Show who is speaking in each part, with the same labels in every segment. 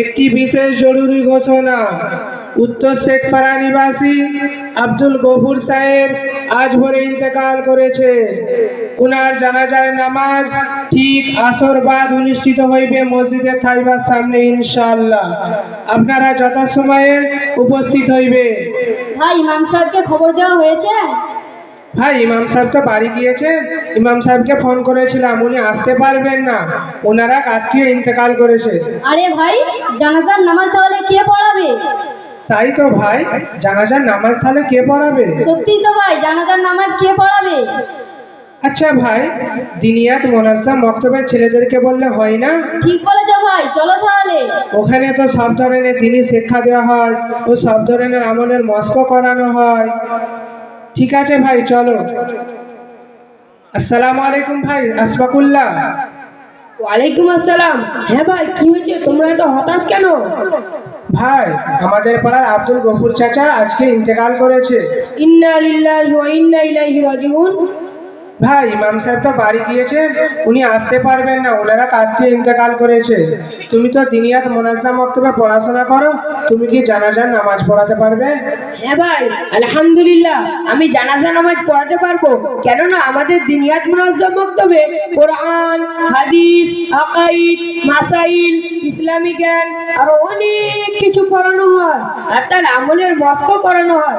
Speaker 1: একটি বিশেষ জরুরি ঘোষণা। উত্তর শেখপাড়া নিবাসী আব্দুল গফুর সাহেব আজ ভোরে ইন্তেকাল করেছে উনার জানাজার নামাজ ঠিক আসর বাদ অনুষ্ঠিত হইবে মসজিদের থাইবার সামনে, ইনশাআল্লাহ। আপনারা যথাসময়ে উপস্থিত হইবে।
Speaker 2: ভাই, ইমাম সাহেবকে খবর দেওয়া হয়েছে?
Speaker 1: ভাই ইমাম সাহেব তো বাড়ি গিয়েছে। ইমাম সাহেবকে ফোন করেছিলাম উনি আসতে পারবেন না। ওনারা আত্মীয় ইন্তেকাল করেছে।
Speaker 2: আরে ভাই জানাজার নামাজ তাহলে কে পড়াবে?
Speaker 1: তাই তো ভাই জানাজার নামাজ তাহলে কে পড়াবে?
Speaker 2: সত্যিই তো ভাই জানাজার নামাজ কে পড়াবে?
Speaker 1: আচ্ছা ভাই দিনিয়াত মোনাজ্জাম মক্তবের ছেলেদেরকে বললে হয় না?
Speaker 2: ঠিক বলেছ ভাই চলো তাহলে।
Speaker 1: ওখানে তো সব ধরনের দিনই শিক্ষা দেওয়া হয় ও সব ধরনের আমলের মস্ক করানো হয়। ঠিক আছে ভাই চলো। আসসালাম আলাইকুম ভাই আসফাকুল্লা
Speaker 3: ওয়ালাইকুম আসসালাম। হ্যাঁ ভাই কি হয়েছে? তোমরা এত হতাশ কেন?
Speaker 1: ভাই আমাদের পাড়ার আব্দুল গফুর চাচা আজকে ইন্তেকাল করেছে।
Speaker 3: ইন্না লিল্লাহি ওয়া ইন্না ইলাইহি রাজিউন।
Speaker 1: ভাই, ইমাম সাহেব তো বাড়ি গিয়েছে উনি আসতে পারবেন না, ওনারা কাজে ইন্তেকাল করেছে। তুমি তো দিনিয়াত মোনাজ্জাম মক্তবে পড়াশোনা করো, তুমি কি জানাজার নামাজ পড়াতে পারবে?
Speaker 3: হ্যাঁ ভাই, আলহামদুলিল্লাহ, আমি জানাজা নামাজ পড়াতে পারব। কেননা আমাদের দিনিয়াত মুনাজ্জাম বক্তব্যে কোরআন, হাদিস, আকাইদ, মাসাইল, ইসলামী জ্ঞান, আরও অনেক কিছু পড়ানো হয়। আর তার আমলের মস্ক করানো হয়।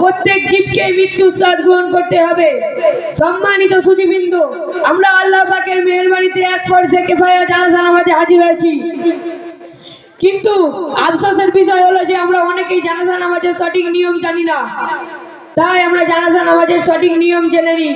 Speaker 3: প্রত্যেক জীবকে মৃত্যুর স্বাদ গ্রহণ করতে হবে। সম্মানিত সুদীবৃন্দ আমরা আল্লাহ পাকের মেহরবানিতে এক পর্যায়ে কেফায়া জানাজা নামাজে হাজির হয়েছি। কিন্তু আফসোসের বিষয় হলো যে আমরা অনেকেই জানাজা নামাজের সঠিক নিয়ম জানি না। তাই আমরা জানাজা নামাজের সঠিক নিয়ম জেনে নিই।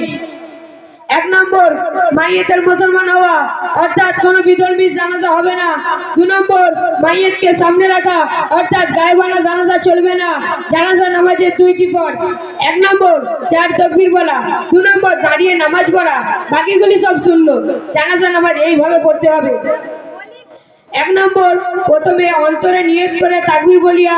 Speaker 3: এক নম্বর, মাইয়েতের মুসলমান হওয়া। অর্থাৎ কোনো বিধর্মী জানাজা হবে না। দু নম্বর, মাইয়েতকে সামনে রাখা। অর্থাৎ গায়েবানা জানাজা চলবে না। জানাজা নামাজের দুইটি ফরজ এক নম্বর, চার তকবির বলা। দু নম্বর, দাঁড়িয়ে নামাজ পড়া। বাকিগুলি সব শূন্য। জানাজা নামাজ এইভাবে পড়তে হবে। এক নম্বর, প্রথমে অন্তরে নিয়ত করে তাকবির বলিয়া,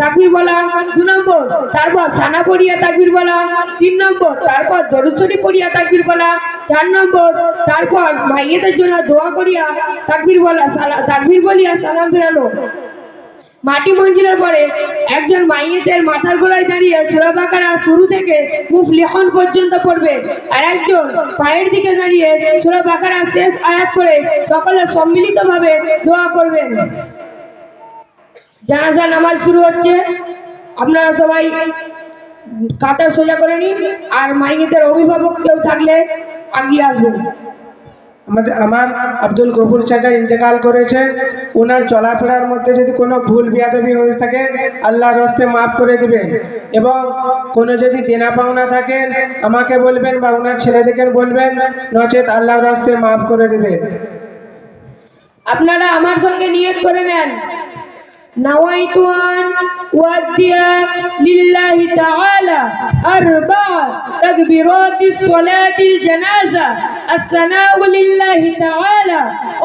Speaker 3: তাকবির বলা। দু নম্বর, তারপর সানা পড়িয়া তাকবির বলা। তিন নম্বর, তারপর দরুচরি পড়িয়া তাকবির বলা। চার নম্বর, তারপর মাইয়েদের জন্য দোয়া করিয়া তাকবির বলা তাকবির বলিয়া সালাম ফেরানো। মাটি মঞ্জিলের পরে একজন মাইয়েদের মাথার গোলায় দাঁড়িয়ে সুরা বাকারা শুরু থেকে মুখ লেখন পর্যন্ত পড়বে। আর একজন পায়ের দিকে দাঁড়িয়ে সুরা বাকারা শেষ আয়াত করে সকলে সম্মিলিতভাবে দোয়া করবেন। জানাজা, নামাজ শুরু হচ্ছে। আপনারা সবাই কাতার সোজা করে নিন। আর মাইয়েদের অভিভাবক কেউ থাকলে আগিয়ে আসবেন।
Speaker 1: আমাদের, আমার আব্দুল গফুর চাচা ইন্তেকাল করেছে। ওনার চলাফেরার মধ্যে যদি কোনো ভুল বিয়াদবি হয়ে থাকে আল্লাহ রস্তে মাফ করে দিবেন। এবং কোনো যদি দেনা পাওনা থাকেন আমাকে বলবেন বা ওনার ছেলেদেরকে বলবেন, নচেত আল্লাহর রস্তে মাফ করে দিবেন।
Speaker 3: আপনারা আমার সঙ্গে নিয়ত করে নেন। نويت أن أؤدي لله تعالى أربع تكبيرات الصلاة الجنازة. الثناء لله تعالى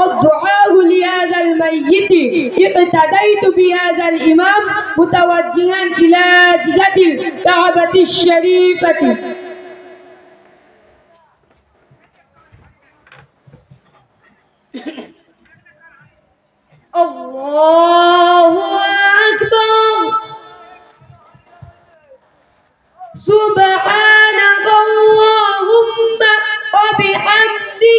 Speaker 3: الدعاء لهذا الميت. اقتديت بهذا الإمام متوجها إلى جهة الكعبة الشريفة.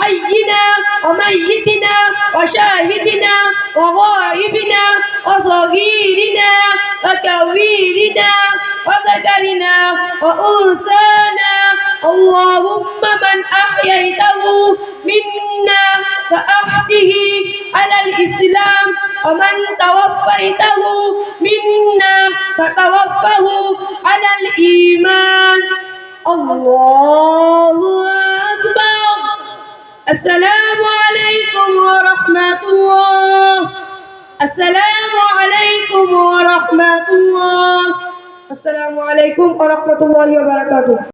Speaker 3: حينا وميتنا وشاهدنا وغائبنا وصغيرنا وكبيرنا وذكرنا وأنثانا. اللهم من أحييته منا فأحيه على الإسلام ومن توفيته منا فتوفه على الإيمان. الله أكبر. السلام عليكم ورحمة الله. السلام عليكم ورحمة الله. السلام عليكم ورحمة الله وبركاته.